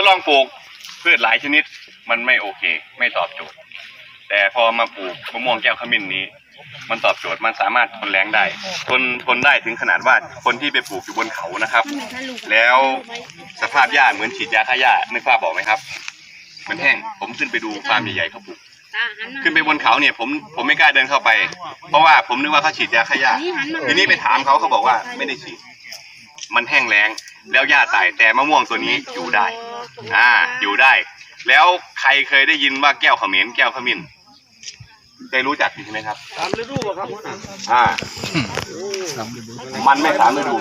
ดลองปลูกพืชหลายชนิดมันไม่โอเค ไม่ตอบโจทย์ แต่พอมาปลูกมะม่วงแก้วขมิ้นนี้ มันตอบโจทย์มันสามารถทนแรงได้ ทนทนได้ถึงขนาดว่าคนที่ไปปลูกอยู่บนเขานะครับ แล้วสภาพหญ้าเหมือนฉีดยาฆ่าหญ้านึกภาพบอกไหมครับ มันแห้งผมขึ้นไปดูฟาร์มใหญ่ๆเขาปลูกขึ้นไปบนเขาเนี่ยผมผมไม่กล้าเดินเข้าไป เพราะว่าผมนึกว่าเขาฉีดยาฆ่าหญ้าทีนี้ไปถามเขาเขาบอกว่าไม่ได้ฉีด มันแห้งแล้งแล้วหญ้าตายแต่มะม่วงตัวนี้อยู่ได้ อ่า อยู่ได้ แล้วใครเคยได้ยินว่าแก้วเขมิ้นแก้วขมิ้นเคยรู้จักใช่ไหมครับตามฤดูบ่ครับหัวหน้าอ่า มันไม่สามฤดู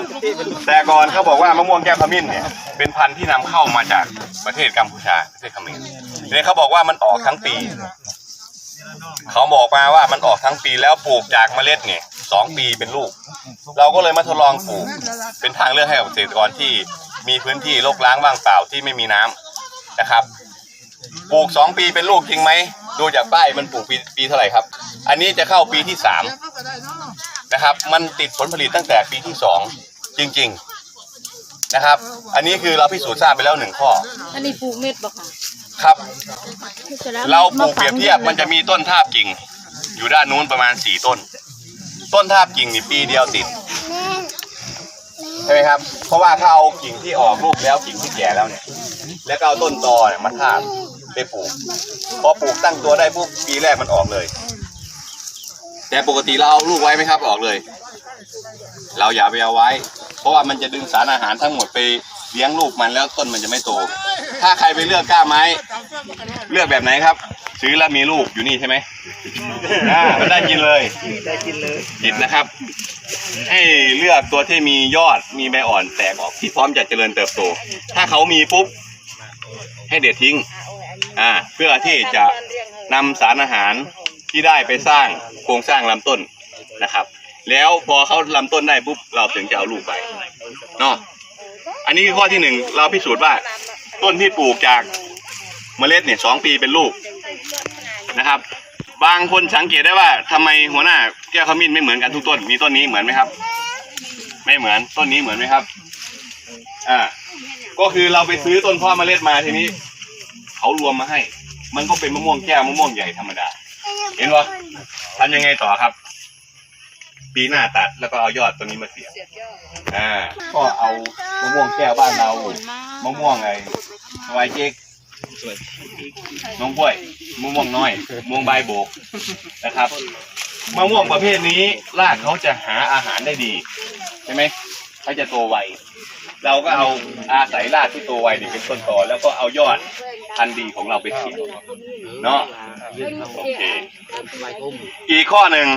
แต่ก่อนเขาบอกว่ามะม่วงแก้วขมิ้นเนี่ย เป็นพันธุ์ที่นำเข้ามาจากประเทศกัมพูชาประเทศเขมรเนี่ยเขาบอกว่ามันออกทั้งปี เขาบอกมาว่ามันออกทั้งปีแล้วปลูกจากเมล็ดเนี่ยสองปีเป็นลูก เราก็เลยมาทดลองปลูก เป็นทางเลือกให้กับเกษตรกรที่ มีพื้นที่รกร้างว่างเปล่าที่ไม่มีน้ำนะครับ ปลูกสองปีเป็นลูกจริงไหมดูจากป้ายมันปลูกปีปีเท่าไหร่ครับ อันนี้จะเข้าปีที่สามนะครับ มันติดผลผลิตตั้งแต่ปีที่สองจริง ๆนะครับ อันนี้คือเราพิสูจน์ทราบไปแล้วหนึ่งข้ออันนี้ปลูกเม็ดบ่ค่ะครับสจแล้วเราปลูกเปรียบเทียบมันจะมีต้นทาบกิ่ง อยู่ด้านนู้นประมาณสี่ต้น ต้นทาบกิ่งนี่ปีเดียวติด ใช่ไหมครับ เพราะว่าถ้าเอากิ่งที่ออกลูกแล้วกิ่งที่แก่แล้วเนี่ย แล้วก็เอาต้นตอเนี่ยมาทาบไปปลูก พอปลูกตั้งตัวได้ปุ๊บปีแรกมันออกเลย แต่ปกติเราเอาลูกไว้ไหมครับออกเลย เราอย่าไปเอาไว้ เพราะว่ามันจะดึงสารอาหารทั้งหมดไปเลี้ยงลูกมันแล้วต้นมันจะไม่โต ถ้าใครไปเลือกกล้าไม้ เลือกแบบไหนครับ ซื้อแล้วมีลูกอยู่นี่ใช่ไหมอ่ามันได้กินเลยได้กินเลยผิดนะครับ ให้เลือกตัวที่มียอดมีใบอ่อนแตกออกที่พร้อมจะเจริญเติบโต ถ้าเขามีปุ๊บ ให้เด็ดทิ้ง อ่า เพื่อที่จะนำสารอาหารที่ได้ไปสร้างโครงสร้างลำต้นนะครับ แล้วพอเขาลำต้นได้ปุ๊บเราถึงจะเอาลูกไปเนาะอันนี้คือข้อที่หนึ่งเราพิสูจน์ว่า ต้นที่ปลูกจากเมล็ดเนี่ยสองปีเป็นลูกนะครับ บางคนสังเกตได้ว่าทำไมหัวหน้าแก้วขมิ้นไม่เหมือนกันทุกต้น มีต้นนี้เหมือนไหมครับ ไม่เหมือนต้นนี้เหมือนไหมครับ อ่า ก็คือเราไปซื้อต้นพ่อเมล็ดมาทีนี้ เขารวมมาให้ มันก็เป็นมะม่วงแก้วมะม่วงใหญ่ธรรมดา เห็นปะทำยังไงต่อครับ ปีหน้าตัดแล้วก็เอายอดตัวนี้มาเสียบอ่า ก็เอามะม่วงแก้วบ้านเรามะม่วงไอ้สวายเจ๊ก น้องกล้วยมะม่วงน้อยมะม่วงใบโบกนะครับมะม่วงประเภทนี้รากเขาจะหาอาหารได้ดีใช่ไหมเขาจะโตไวเราก็เอาอาศัยรากที่โตไวนี่เป็นต้นตอแล้วก็เอายอดพันธุ์ดีของเราไปเสียบเนาะโอเคอีกข้อหนึ่ง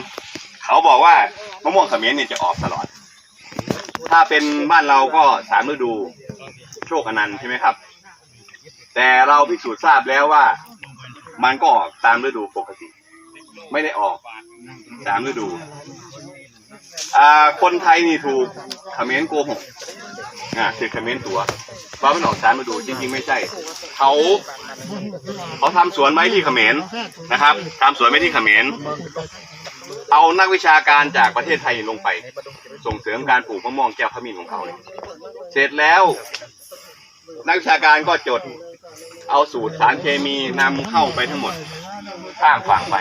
เขาบอกว่ามะม่วงเขมิ้นเนี่ยจะออกตลอด ถ้าเป็นบ้านเราก็สามฤดู โชคอนันต์ใช่ไหมครับ แต่เราพิสูจน์ทราบแล้วว่า มันก็ออกตามฤดูปกติ ไม่ได้ออกสามฤดูอ่าคนไทยนี่ถูกเขมิ้นโกหกอ่าคือเขมิ้นตัวว่ามันออกสามฤดูจริงๆไม่ใช่เขาเขาทำสวนไม้ที่เขมรนะครับทำสวนไม้ที่เขมรเอานักวิชาการจากประเทศไทยลงไป ส่งเสริมการปลูกมะม่วงแก้วขมิ้นของเขาเสร็จแล้ว นักวิชาการก็จด เอาสูตรสารเคมีนำเข้าไปทั้งหมดข้ามฝั่งไป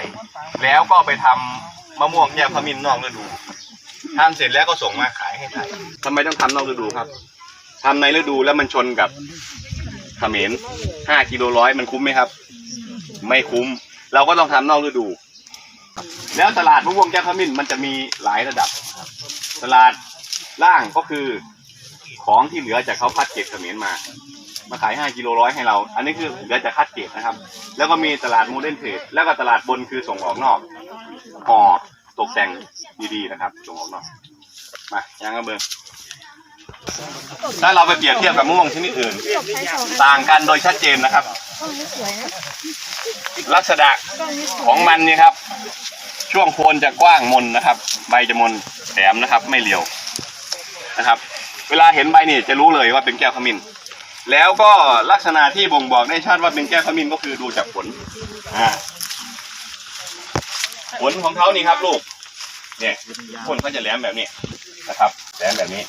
แล้วก็ไปทำมะม่วงแก้วขมิ้นนอกฤดูทำเสร็จแล้วก็ส่งมาขายให้ไทยทำไมต้องทำนอกฤดูครับทำในฤดูแล้วมันชนกับเขมรห้ากิโลร้อยมันคุ้มไหมครับ ไม่คุ้ม เราก็ต้องทำนอกฤดู แล้วตลาดมะม่วงแก้วขมิ้นมันจะมีหลายระดับ ตลาดล่างก็คือของที่เหลือจากเขาพัดเก็บเขมรมา มาขาย 5กิโลร้อยให้เรา อันนี้คือเหลือจากคัดเก็บนะครับ แล้วก็มีตลาดโมเดิร์นเทรดแล้วก็ตลาดบนคือส่งออกนอกห่อตกแต่งดีๆนะครับ ส่งออกนอก มายังกระเบื้องถ้าเราไปเปรียบเทียบกับมะม่วงชนิดอื่น ต่างกันโดยชัดเจนนะครับ ลักษณะของมันนี่ครับ ช่วงโคนจะกว้างมนนะครับ ใบจะมนแถมนะครับ ไม่เรียวนะครับ เวลาเห็นใบนี่จะรู้เลยว่าเป็นแก้วขมิ้น แล้วก็ลักษณะที่บ่งบอกได้ชัดว่าเป็นแก้วขมิ้นก็คือดูจากผลอ่าผลของเขานี่ครับลูก เนี่ยผลเขาจะแหลมแบบนี้นะครับแหลมแบบนี้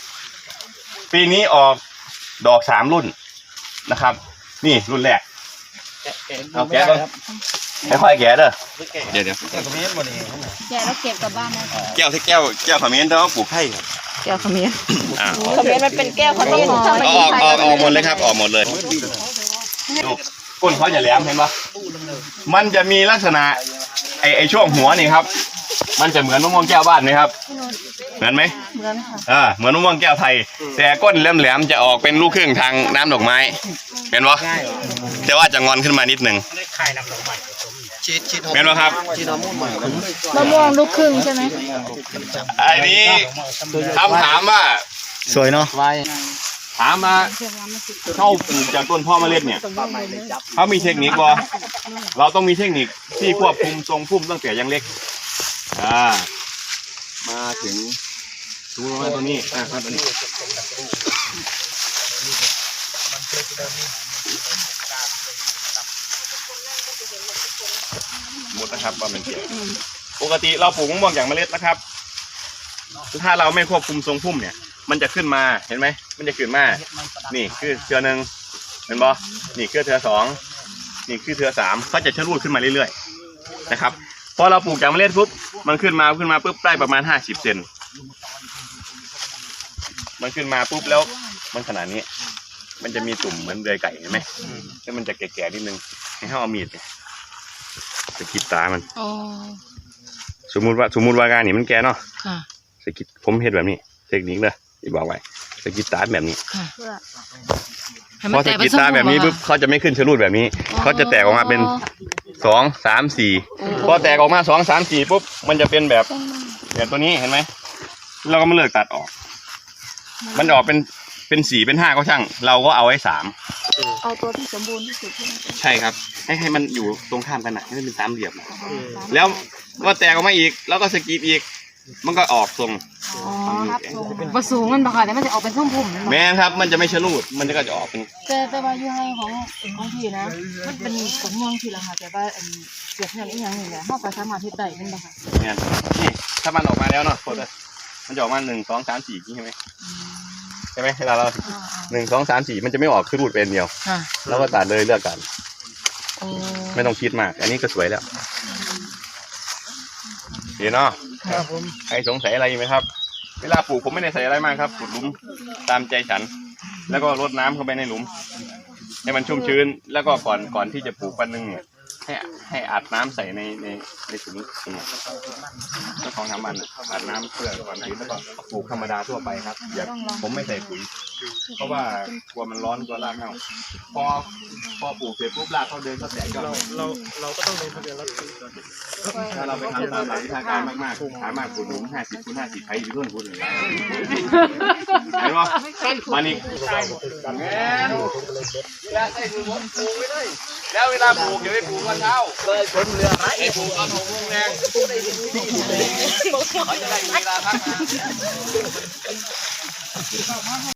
ปีนี้ออกดอกสามรุ่นนะครับ นี่รุ่นแรกเอาแกะก่อนค่อยๆแกะเด้อเดี๋ยวเดี๋ยวแกก็ไม่เห็นบ่นี่แกแล้วเก็บกลับบ้านนะแก้วที่แก้วแก้วขมิ้นต้องปลูกไผ่ครับ แก้วขมิ้นอ่าขมิ้นมันเป็นแก้วขมิ้นถ้ามันเอาออกออกออกหมดเลยครับ ออกหมดเลยดูก้นเขาจะแหลมเห็นปะมันจะมีลักษณะไอไอช่วงหัวนี่ครับ มันจะเหมือนมะม่วงแก้วบ้านไหมครับ เหมือนไหมเหมือนค่ะอ่าเหมือนมะม่วงแก้วไทย แต่ก้นแหลมๆจะออกเป็นลูกครึ่งทางน้ำดอกไม้เห็นปะแต่ว่าจะงอนขึ้นมานิดหนึ่ง ชีดชีดเห็นปะครับชีดน้ำมูลใหม่มะม่วงลูกครึ่งใช่ไหมไอ้นี้คำถามว่า สวยเนาะ ไว้ถามมาเข้าปลูกจากต้นพ่อเมล็ดเนี่ยเขามีเทคนิคบ่เราต้องมีเทคนิคที่ควบคุมทรงพุ่มตั้งแต่ยังเล็กอ่ามาถึงดูมาตัวนี้อ่าครับตัวนี้ มดนะครับ ว่ามันเกี่ยวปกติเราปลูกมะม่วงจากเมล็ดนะครับ ถ้าเราไม่ควบคุมทรงพุ่มเนี่ย มันจะขึ้นมาเห็นไหมมันจะขึ้นมา นี่คือเทือหนึ่งเห็นบ่นี่คือเทือสองนี่คือเทือสามก็จะชะลูดขึ้นมาเรื่อยๆนะครับพอเราปลูกจากเมล็ดปุ๊บมันขึ้นมาขึ้นมาปุ๊บได้ประมาณห้าสิบเซนมันขึ้นมาปุ๊บแล้วมันขนาดนี้ มันจะมีตุ่มเหมือนเดือยไก่เห็นไหมแล้วมันจะแก่ๆนิดนึงให้เขาเอามีดเนี่ย สะกิดตามัน อ๋อ สมมุติว่าสมมุติว่าการนี่มันแก่เนาะค่ะ สะกิดผมเห็นแบบนี้ เทคนิคเลยที่บอกไว้สะกิดตาแบบนี้ค่ะให้พมัอนแตสะกเป็กินดตาแบบนี้ทรงปุ๊บเขาจะไม่ขึ้นชะลูดแบบนี้เขาจะแตกออกมาเป็นอ๋อสองสามสี่พอแตกออกมาสองสามสี่ปุ๊บมันจะเป็นแบบแบบตัวนี้เห็นไหมเราก็มาเลิกตัดออก มันออกเป็นเป็นสี่เป็นห้าก็ช่าง เราก็เอาไว้สาม เอาตัวที่สมบูรณ์ที่สุดใช่ไหมใช่ครับ ให้ให้มันอยู่ตรงข้ามกันนะให้มันเป็นสามเหลี่ยมนะแล้วก็แตกออกมาอีก แล้วก็สะกิดอีก มันก็ออกทรง อ๋อครับผสูงมันบ่ค่ะแต่มันจะออกเป็นส้มพุ่มนั่นบ่แม้ครับ มันจะไม่ชะลูด มันก็จะออกเป็นแต่แต่ว่าอยู่ให้ของของพี่นะ มันเป็นผลม่วงที่ละค่ะแต่ว่าอันเกิดอย่างอีหยังนี่แหละเฮาก็สามารถเฮ็ดได้แม่นบ่ค่ะเนี่ยนี่ ถ้ามันออกมาแล้วเนาะโทษเลยมันจะออกมาหนึ่งสองสามสี่ใช่ไหม ใช่ไหมเวลาเราอ่าหนึ่งสองสามสี่มันจะไม่ออกคือรูดเป็นเดียวๆค่ะแล้วก็ตัดเลยเลือกกัน โอ้ไม่ต้องคิดมาก อันนี้ก็สวยแล้วดีเนาะครับผมใครสงสัยอะไรไหมครับ เวลาปลูกผมไม่ได้ใส่อะไรมากครับขุดหลุมตามใจฉัน แล้วก็รดน้ำเข้าไปในหลุม ให้มันชุ่มชื้นแล้วก็ก่อนก่อนที่จะปลูกวันหนึงเนี่ย ให้ให้อัดน้ำใส่ในในในถุงถุงเจ้าของทำมันอัดน้ำเพื่อความชื้นแล้วก็ปลูกธรรมดาทั่วไปครับอย่าผมไม่ใส่ปุ๋ย เพราะว่ากลัวมันร้อนกลัวรากเน่าพอพอปลูกเสร็จปุ๊บรากเขาเดินก็แตกยอดเราเราเราก็ต้องลงทะเบียนรับซื้อก่อนถ้าเราไปทำตามหลักวิชาการมากๆสามารถขุดหลุมห้าสิบคูณห้าสิบใครอยู่เพื่อนคุณเลยเห็นปะมันอีกแม่เวลาใส่ถุงผมปลูกไว้เลยแล้วเวลาปลูกอย่าไปปลูกตอนเช้าเลยชนเรือไรไอ้ปลูกตอนหกโมงแรงเขาจะได้มีเวลาพัก